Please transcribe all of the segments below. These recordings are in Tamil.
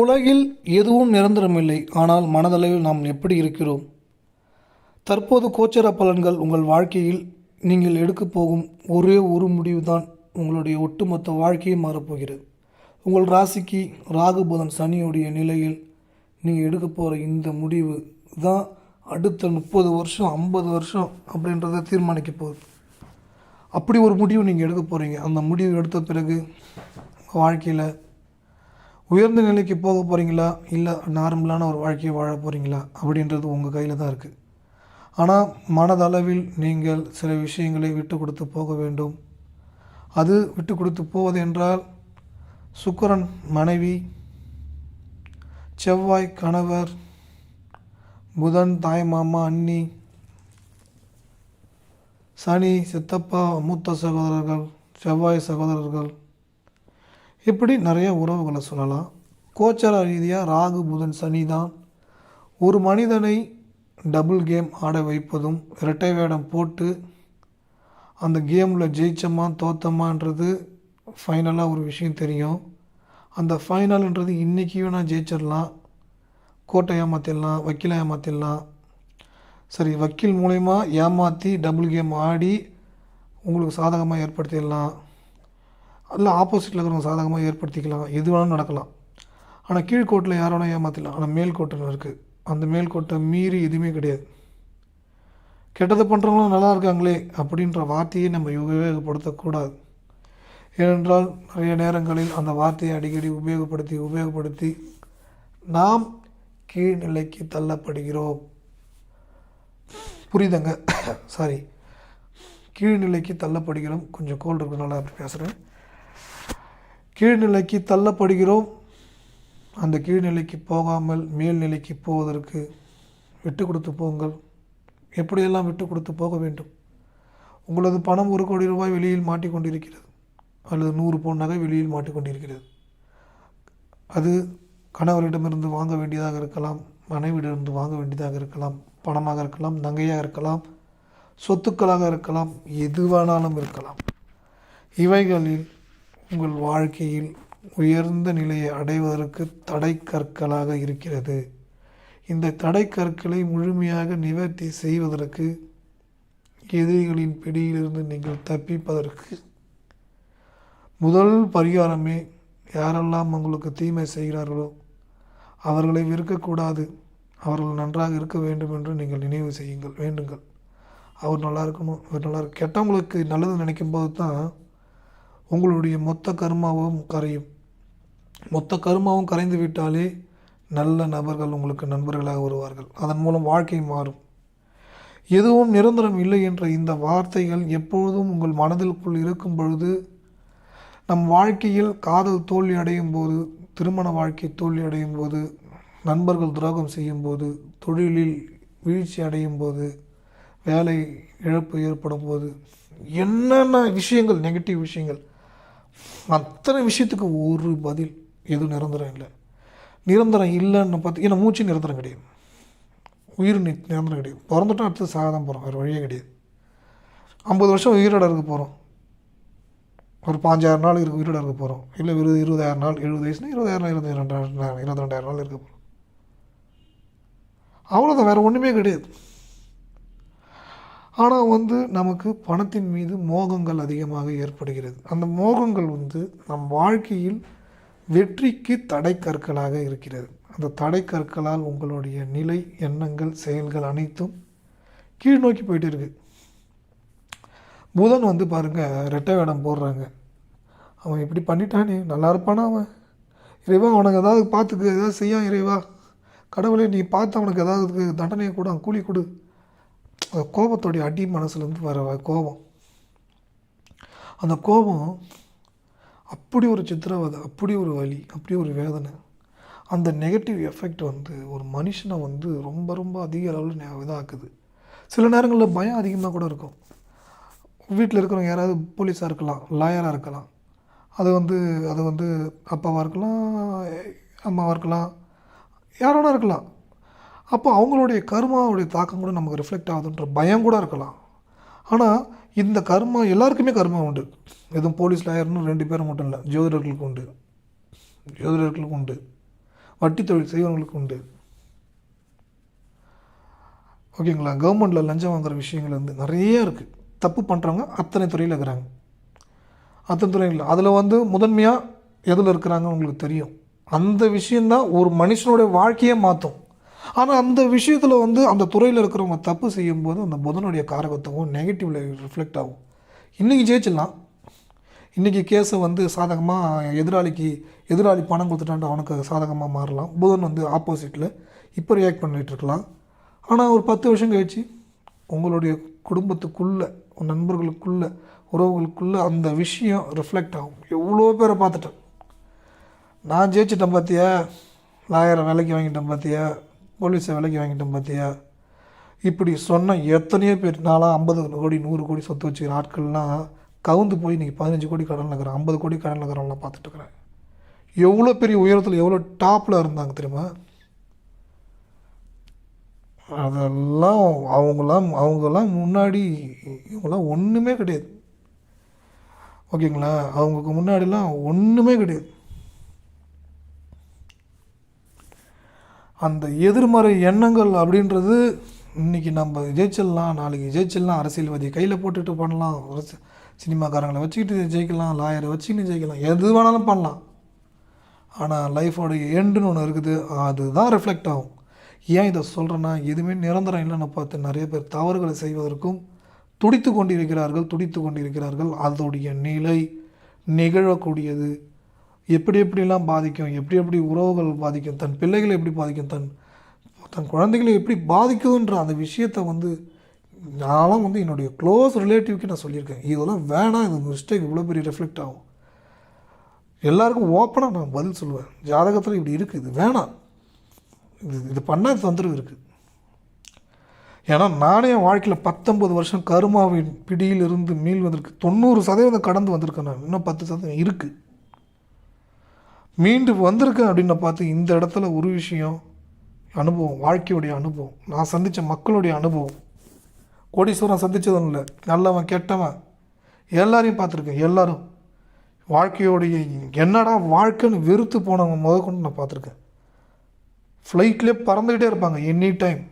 உலகில் எதுவும் நிரந்தரமில்லை. ஆனால் மனதளவில் நாம் எப்படி இருக்கிறோம்? தற்போது கோச்சர பலன்கள் உங்கள் வாழ்க்கையில் நீங்கள் எடுக்கப் போகும் ஒரே ஒரு முடிவு தான் உங்களுடைய ஒட்டுமொத்த வாழ்க்கையை மாறப்போகிறது. உங்கள் ராசிக்கு ராகு புதன் சனியுடைய நிலையில் நீங்கள் எடுக்க போகிற இந்த முடிவு தான் அடுத்த முப்பது வருஷம் ஐம்பது வருஷம் அப்படின்றத தீர்மானிக்க போகுது. அப்படி ஒரு முடிவு நீங்கள் எடுக்க போகிறீங்க. அந்த முடிவு எடுத்த பிறகு வாழ்க்கையில் உயர்ந்த நிலைக்கு போக போகிறீங்களா இல்லை நார்மலான ஒரு வாழ்க்கையை வாழ போகிறீங்களா அப்படின்றது உங்கள் கையில் தான் இருக்குது ஆனால் மனதளவில் நீங்கள் சில விஷயங்களை விட்டு கொடுத்து போக வேண்டும். அது விட்டு கொடுத்து போவது என்றால் சுக்கரன் மனைவி செவ்வாய் கணவர் புதன் தாய் மாமா அண்ணி சனி சித்தப்பா மூத்த சகோதரர்கள் செவ்வாய் சகோதரர்கள் இப்படி நிறைய உறவுகளை சொல்லலாம். கோச்சர ரீதியாக ராகு புதன் சனி தான். ஒரு மனிதனை டபுள் கேம் ஆட வைப்பதும் இரட்டை வேடம் போட்டு அந்த கேமில் ஜெயிச்சோமா தோத்தமான்றது ஃபைனலாக ஒரு விஷயம் தெரியும். அந்த ஃபைனல்ன்றது இன்றைக்கி வேணால் ஜெயிச்சிடலாம். கோட்டை ஏமாற்றிடலாம் வக்கீலை ஏமாற்றிடலாம் சரி வக்கீல் மூலயமா ஏமாற்றி டபுள் கேம் ஆடி உங்களுக்கு சாதகமாக ஏற்படுத்திடலாம். அதில் ஆப்போசிட்டில் இருக்கிறவங்க சாதகமாக ஏற்படுத்திக்கலாம். எது வேணாலும் நடக்கலாம். ஆனால் கீழ்கோட்டில் யார் வேணால் ஏமாற்றலாம் ஆனால் மேல்கோட்டில் இருக்குது அந்த மேல்கோட்டை மீறி எதுவுமே கிடையாது. கெட்டது பண்ணுறவங்களும் நல்லா இருக்காங்களே அப்படின்ற வார்த்தையை நம்ம உபயோகப்படுத்தக்கூடாது. ஏனென்றால் நிறைய நேரங்களில் அந்த வார்த்தையை அடிக்கடி உபயோகப்படுத்தி உபயோகப்படுத்தி நாம் கீழ்நிலைக்கு தள்ளப்படுகிறோம். புரியுதுங்க? சாரி கீழ்நிலைக்கு தள்ளப்படுகிறோம். கொஞ்சம் கோல்டு இருக்கிறனால அப்படி பேசுகிறேன் கீழ்நிலைக்கு தள்ளப்படுகிறோம். அந்த கீழ்நிலைக்கு போகாமல் மேல்நிலைக்கு போவதற்கு விட்டு கொடுத்து போங்கள். எப்படியெல்லாம் விட்டு கொடுத்து போக வேண்டும்? உங்களது பணம் ஒரு கோடி ரூபாய் வெளியில் மாட்டிக்கொண்டிருக்கிறது அல்லது நூறு பவுன் நகை வெளியில் மாட்டிக்கொண்டிருக்கிறது அது கணவரிடமிருந்து வாங்க வேண்டியதாக இருக்கலாம் மனைவியிடமிருந்து வாங்க வேண்டியதாக இருக்கலாம் பணமாக இருக்கலாம் நகையாக இருக்கலாம் சொத்துக்களாக இருக்கலாம் எது வேணாலும் இருக்கலாம். இவைகளில் உங்கள் வாழ்க்கையில் உயர்ந்த நிலையை அடைவதற்கு தடை கற்களாக இருக்கிறது. இந்த தடை கற்களை முழுமையாக நிவர்த்தி செய்வதற்கு எதிரிகளின் பிடியிலிருந்து நீங்கள் தப்பிப்பதற்கு முதல் பரிகாரமே யாரெல்லாம் உங்களுக்கு தீமை செய்கிறார்களோ அவர்களை விற்கக்கூடாது. அவர்கள் நன்றாக இருக்க வேண்டும் என்று நீங்கள் நினைவு செய்யுங்கள் வேண்டுங்கள். அவர் நல்லா இருக்கணும் அவர் நல்லா கெட்டவங்களுக்கு நல்லது நினைக்கும் போது தான் உங்களுடைய மொத்த கர்மாவும் கரையும். மொத்த கர்மாவும் கரைந்து விட்டாலே நல்ல நபர்கள் உங்களுக்கு நண்பர்களாக வருவார்கள். அதன் மூலம் வாழ்க்கை மாறும். எதுவும் நிரந்தரம் இல்லை என்ற இந்த வார்த்தைகள் எப்பொழுதும் உங்கள் மனதிற்குள் இருக்கும் பொழுது நம் வாழ்க்கையில் காதல் தோல்வி அடையும் போது திருமண வாழ்க்கை தோல்வி அடையும் போது நண்பர்கள் துரோகம் செய்யும் போது தொழிலில் வீழ்ச்சி அடையும் போது வேலை இழப்பு ஏற்படும் போது என்னென்ன விஷயங்கள் நெகட்டிவ் விஷயங்கள் அத்தனை விஷயத்துக்கு ஒரு பதில் எதுவும் நிரந்தரம் இல்லை. நிரந்தரம் இல்லைன்னு பார்த்து ஏன்னா மூச்சு நிரந்தரம் கிடையாது. உயிர் நி நிரந்தரம் கிடையாது. பிறந்துட்டோம் அடுத்து சாக தான் போகிறோம் வேறு வழியே கிடையாது. ஐம்பது வருஷம் உயிரோட இருக்க போகிறோம் ஒரு பாஞ்சாயிரம் நாள் இருக்கு உயிரோட இருக்க போகிறோம் இல்லை இருபது இருபதாயிரம் நாள் எழுபது வயசுனா இருபதாயிரம் இருபத்தி ரெண்டாயிரம் இருபத்தி ரெண்டாயிரம் நாள் இருக்க போகிறோம் அவ்வளோதான் வேறு ஒன்றுமே கிடையாது. ஆனால் வந்து நமக்கு பணத்தின் மீது மோகங்கள் அதிகமாக ஏற்படுகிறது. அந்த மோகங்கள் வந்து நம் வாழ்க்கையில் வெற்றிக்கு தடை கற்களாக இருக்கிறது. அந்த தடை கற்களால் உங்களுடைய நிலை எண்ணங்கள் செயல்கள் அனைத்தும் கீழ் நோக்கி போயிட்டு இருக்கு. புதன் வந்து பாருங்கள் ரெட்டை வேடம் போடுறாங்க. அவன் இப்படி பண்ணிட்டானே நல்லா இருப்பானா அவன்? இறைவா அவனுக்கு ஏதாவது பார்த்துக்கு ஏதாவது செய்யா இறைவா. கடவுளே நீ பார்த்து அவனுக்கு ஏதாவது தண்டனையை கூட கூலி கொடு. கோபத்தோடைய அடி மனசுலேருந்து வர கோபம். அந்த கோபம் அப்படி ஒரு சித்திரவதை அப்படி ஒரு வலி அப்படி ஒரு வேதனை அந்த நெகட்டிவ் எஃபெக்ட் வந்து ஒரு மனுஷனை வந்து ரொம்ப ரொம்ப அதிக அளவில் இதாக்குது. சில நேரங்களில் பயம் அதிகமாக கூட இருக்கும். வீட்டில் இருக்கிறவங்க யாராவது போலீஸாக இருக்கலாம் லாயராக இருக்கலாம். அது வந்து அது வந்து அப்பாவாக இருக்கலாம் அம்மாவாக இருக்கலாம் யாரோட இருக்கலாம். அப்போ அவங்களுடைய கர்மாவுடைய தாக்கம் கூட நமக்கு ரிஃப்ளெக்ட் ஆகுதுன்ற பயம் கூட இருக்கலாம். ஆனால் இந்த கர்மா எல்லாருக்குமே கர்மா உண்டு. எதுவும் போலீஸ் லாயர்னு ரெண்டு பேரும் மட்டும் இல்லை ஜோதிடர்களுக்கு உண்டு. ஜோதிடர்களுக்கு உண்டு. வட்டி தொழில் செய்வர்களுக்கு உண்டு. ஓகேங்களா கவர்மெண்ட்டில் லஞ்சம் வாங்குற விஷயங்கள் வந்து நிறைய இருக்குது தப்பு பண்ணுறவங்க அத்தனை துறையில் இருக்கிறாங்க. அத்தனை துறையில் அதில் வந்து முதன்மையாக எதில் இருக்கிறாங்க உங்களுக்கு தெரியும். அந்த விஷயந்தான் ஒரு மனுஷனுடைய வாழ்க்கையே மாற்றும் ஆனால் அந்த விஷயத்தில் வந்து அந்த துறையில் இருக்கிறவங்க தப்பு செய்யும்போது அந்த புதனுடைய காரகத்துவம் நெகட்டிவ்ல ரிஃப்ளெக்ட் ஆகும். இன்றைக்கி ஜெயிச்சிடலாம். இன்றைக்கி கேஸை வந்து சாதகமாக எதிராளிக்கு எதிராளி பணம் கொடுத்துட்டான்ட்டு அவனுக்கு சாதகமாக மாறலாம். புதன் வந்து ஆப்போசிட்டில் இப்போ ரியாக்ட் பண்ணிகிட்டு இருக்கலாம். ஆனால் ஒரு பத்து வருஷம் கழிச்சு உங்களுடைய குடும்பத்துக்குள்ளே நண்பர்களுக்குள்ளே உறவுகளுக்குள்ளே அந்த விஷயம் ரிஃப்ளெக்ட் ஆகும். எவ்வளோ பேரை பார்த்துட்டேன். நான் ஜெயிச்சிட்டேன் பார்த்தியா லாயரை விலைக்கு வாங்கிட்டேன் பார்த்தியா போலீஸை விலைக்கு வாங்கிட்டோம் பார்த்தியா இப்படி சொன்ன எத்தனையோ பேர் நாளாக ஐம்பது கோடி நூறு கோடி சொத்து வச்சுக்கிற ஆட்கள்லாம் கவுந்து போய் இன்றைக்கி பதினஞ்சு கோடி கடன் இருக்கிறேன் ஐம்பது கோடி கடன் இருக்கிறவங்களாம் பார்த்துட்டு இருக்கிறேன். எவ்வளோ பெரிய உயரத்தில் எவ்வளோ டாப்பில் இருந்தாங்க தெரியுமா? அதெல்லாம் அவங்களாம் அவங்கெல்லாம் முன்னாடி இவங்களாம் ஒன்றுமே கிடையாது. ஓகேங்களா? அவங்களுக்கு முன்னாடிலாம் ஒன்றுமே கிடையாது. அந்த எதிர்மறை எண்ணங்கள் அப்படின்றது இன்றைக்கி நம்ம ஜெயிச்சிடலாம் நாளைக்கு ஜெயிச்சிடலாம் அரசியல்வாதி கையில் போட்டுட்டு பண்ணலாம் சினிமாக்காரங்களை வச்சுக்கிட்டு ஜெயிக்கலாம் லாயரை வச்சுக்கிட்டு ஜெயிக்கலாம் எது வேணாலும் பண்ணலாம். ஆனால் லைஃபோடைய எண்டுன்னு ஒன்று இருக்குது அதுதான் ரிஃப்ளெக்ட் ஆகும். ஏன் இதை சொல்கிறேன்னா எதுவுமே நிரந்தரம் இல்லைன்னு பார்த்து நிறைய பேர் தவறுகளை செய்வதற்கும் துடித்து கொண்டிருக்கிறார்கள் துடித்து கொண்டிருக்கிறார்கள். அதோடைய நிலை நிகழக்கூடியது எப்படி எப்படிலாம் பாதிக்கும் எப்படி எப்படி உறவுகள் பாதிக்கும் தன் பிள்ளைகளை எப்படி பாதிக்கும் தன் தன் குழந்தைகளை எப்படி பாதிக்குதுன்ற அந்த விஷயத்தை வந்து நான்லாம் வந்து என்னுடைய க்ளோஸ் ரிலேட்டிவ்க்கு நான் சொல்லியிருக்கேன். இதெல்லாம் வேணாம் இது மிஸ்டேக் இவ்வளோ பெரிய ரிஃப்ளெக்ட் ஆகும். எல்லாருக்கும் ஓப்பனாக நான் பதில் சொல்லுவேன். ஜாதகத்தில் இப்படி இருக்குது இது வேணாம். இது இது பண்ணால் தொந்தரவு இருக்குது ஏன்னா நானே என் வாழ்க்கையில் பத்தொம்பது வருஷம் கருமாவின் பிடியிலிருந்து வந்திருக்கு தொண்ணூறு சதவீதம் கடந்து வந்திருக்கேன் நான். இன்னும் பத்து சதவீதம் இருக்குது மீண்டு வந்திருக்கேன் அப்படின்னு பார்த்து இந்த இடத்துல ஒரு விஷயம் அனுபவம் வாழ்க்கையுடைய அனுபவம் நான் சந்தித்த மக்களுடைய அனுபவம். கோடீஸ்வரன் சந்தித்ததும் இல்லை. நல்லவன் கெட்டவன். எல்லாரையும் பார்த்துருக்கேன் எல்லாரும். வாழ்க்கையோடைய என்னடா வாழ்க்கைன்னு வெறுத்து போனவங்க முத கொண்டு நான் பார்த்துருக்கேன். ஃப்ளைட்லேயே பறந்துக்கிட்டே இருப்பாங்க any time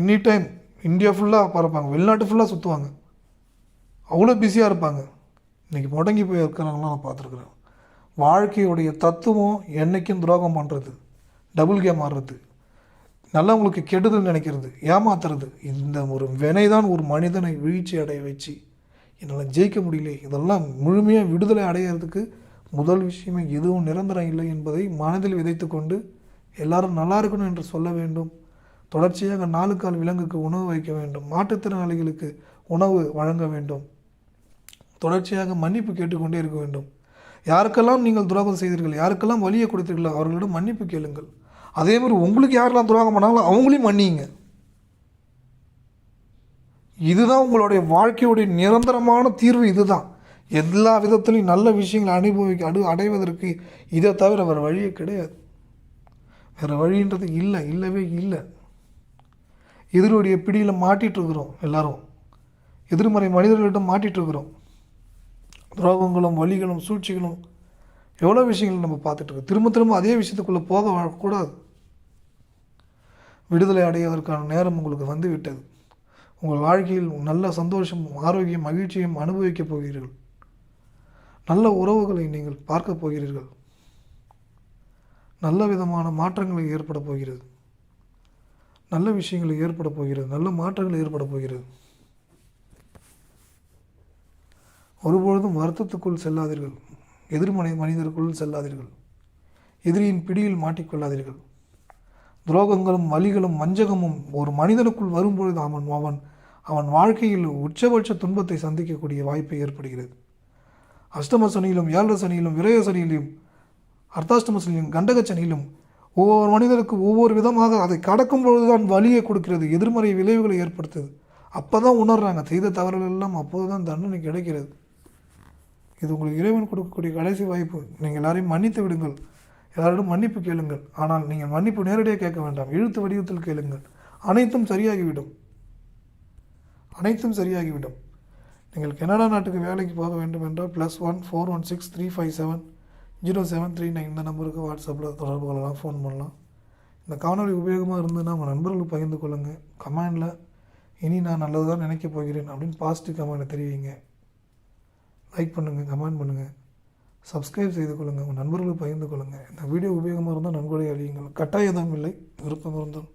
any time India ஃபுல்லாக பறப்பாங்க வெளிநாட்டு ஃபுல்லாக சுற்றுவாங்க அவ்வளோ பிஸியாக இருப்பாங்க. இன்றைக்கி முடங்கி போய் இருக்கிறவங்களாம் நான் பார்த்துருக்குறேன். வாழ்க்கையுடைய தத்துவம் என்றைக்கும் துரோகம் பண்ணுறது டபுள் கேம் ஆடுறது நல்லவங்களுக்கு கெடுதல் நினைக்கிறது ஏமாத்துறது இந்த ஒரு வினை தான் ஒரு மனிதனை வீழ்ச்சி அடைய வச்சு என்னால் ஜெயிக்க முடியல. இதெல்லாம் முழுமையாக விடுதலை அடையிறதுக்கு முதல் விஷயமே எதுவும் நிரந்தரம் இல்லை என்பதை மனதில் விதைத்து கொண்டு எல்லாரும் நல்லா இருக்கணும் என்று சொல்ல வேண்டும். தொடர்ச்சியாக நாலுக்கால் விலங்குக்கு உணவு வைக்க வேண்டும். மாற்றுத்திறனாளிகளுக்கு உணவு வழங்க வேண்டும். தொடர்ச்சியாக மன்னிப்பு கேட்டுக்கொண்டே இருக்க வேண்டும். யாருக்கெல்லாம் நீங்கள் துரோகம் செய்தீர்கள் யாருக்கெல்லாம் வழியை கொடுத்தீர்களோ அவர்களிடம் மன்னிப்பு கேளுங்கள். அதே மாதிரி உங்களுக்கு யாரெல்லாம் துரோகம் பண்ணாங்களோ அவங்களையும் மன்னிங்க இதுதான் உங்களுடைய வாழ்க்கையுடைய நிரந்தரமான தீர்வு இதுதான். எல்லா விதத்திலையும் நல்ல விஷயங்களை அனுபவிக்க அடு அடைவதற்கு இதை தவிர வேறு வழியே கிடையாது. வேறு வழின்றது இல்லை இல்லவே இல்லை. எதிரோடைய பிடியில் மாட்டிகிட்டு இருக்கிறோம் எதிர்மறை மனிதர்களிடம் மாட்டிகிட்டு இருக்கிறோம். துரோகங்களும் வழிகளும் சூழ்ச்சிகளும் எவ்வளோ விஷயங்கள் நம்ம பார்த்துட்டு இருக்கோம். திரும்ப திரும்ப அதே விஷயத்துக்குள்ளே போக கூடாது விடுதலை அடைவதற்கான நேரம் உங்களுக்கு வந்து விட்டது உங்கள் வாழ்க்கையில் நல்ல சந்தோஷம் ஆரோக்கியம் மகிழ்ச்சியும் அனுபவிக்கப் போகிறீர்கள். நல்ல உறவுகளை நீங்கள் பார்க்கப் போகிறீர்கள். நல்ல விதமான மாற்றங்களை ஏற்பட போகிறது. நல்ல விஷயங்கள் ஏற்பட போகிறது. நல்ல மாற்றங்கள் ஏற்பட போகிறது. ஒருபொழுதும் வருத்தத்துக்குள் செல்லாதீர்கள். எதிர்மனை மனிதருக்குள் செல்லாதீர்கள். எதிரியின் பிடியில் மாட்டிக்கொள்ளாதீர்கள். துரோகங்களும் வலிகளும் வஞ்சகமும் ஒரு மனிதனுக்குள் வரும்பொழுது அவன் அவன் அவன் வாழ்க்கையில் உச்சபட்ச துன்பத்தை சந்திக்கக்கூடிய வாய்ப்பு ஏற்படுகிறது. அஷ்டம சனியிலும் ஏழர சனியிலும் விரய சனியிலும் அர்த்தாஷ்டம சனியிலும் கண்டக சனியிலும் ஒவ்வொரு மனிதனுக்கு ஒவ்வொரு விதமாக அதை கடக்கும் பொழுதுதான் வலியை கொடுக்கிறது எதிர்மறை விளைவுகளை ஏற்படுத்துது. அப்போ தான் உணர்றாங்க செய்த தவறுகள் எல்லாம் அப்போது தான் தண்டனை கிடைக்கிறது. இது உங்களுக்கு இறைவன் கொடுக்கக்கூடிய கடைசி வாய்ப்பு. நீங்கள் எல்லாரையும் மன்னித்து விடுங்கள். எல்லாரிடம் மன்னிப்பு கேளுங்கள். ஆனால் நீங்கள் மன்னிப்பு நேரடியாக கேட்க வேண்டாம். எழுத்து வடிவத்தில் கேளுங்கள். அனைத்தும் சரியாகிவிடும். அனைத்தும் சரியாகிவிடும். நீங்கள் கனடா நாட்டுக்கு வேலைக்கு போக வேண்டும் என்றால் plus one four one six three five seven zero seven three nine இந்த நம்பருக்கு வாட்ஸ்அப்பில் தொடர்பு கொள்ளலாம் ஃபோன் பண்ணலாம். இந்த காணொலி உபயோகமாக இருந்ததுன்னா உங்கள் நண்பர்களுக்கு பகிர்ந்து கொள்ளுங்கள் கமெண்டில் இனி நான் நல்லது தான் நினைக்கப் போகிறேன் அப்படின்னு பாசிட்டிவ் கமெண்ட்டை தெரிவிங்க. லைக் பண்ணுங்கள் கமெண்ட் பண்ணுங்கள் சப்ஸ்கிரைப் செய்து கொள்ளுங்கள் உங்கள் நண்பர்களுக்கு பகிர்ந்து கொள்ளுங்கள் இந்த வீடியோ உபயோகமாக இருந்தால் நன்கொடை அறியுங்கள் கட்டாயம் இல்லை. விருப்பம் இருந்தால்